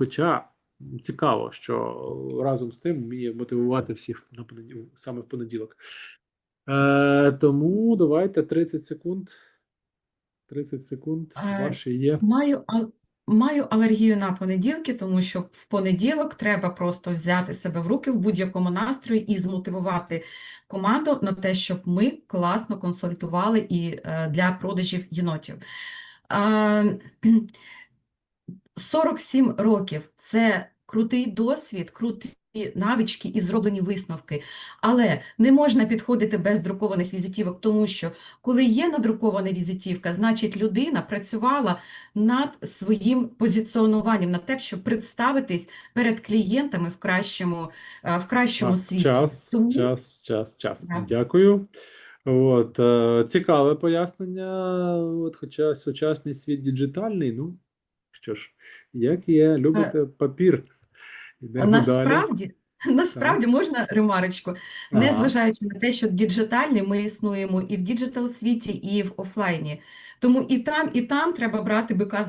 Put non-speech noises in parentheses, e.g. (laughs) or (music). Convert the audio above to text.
Хоча цікаво, що разом з тим вміє мотивувати всіх на саме в понеділок. Е, тому давайте 30 секунд. 30 секунд. Е, Ваші є. Маю, маю алергію на понеділки, тому що в понеділок треба просто взяти себе в руки в будь-якому настрої і змотивувати команду на те, щоб ми класно консультували і е, для продажів єнотів. Е, 47 років – це крутий досвід, круті навички і зроблені висновки. Але не можна підходити без друкованих візитівок, тому що коли є надрукована візитівка, значить людина працювала над своїм позиціонуванням, над тим, щоб представитись перед клієнтами в кращому, е, в кращому А, світі. час, Тому час, час, час. Да. Дякую. От, е, цікаве пояснення. От, хоча сучасний світ діджитальний, ну що ж, як є, любите папір. Йдемо далі. насправді, (laughs) насправді можна ремарочку, Ага. незважаючи на те, що діджитальні, ми існуємо і в діджитал світі, і в офлайні. Тому і там, і там треба брати бика за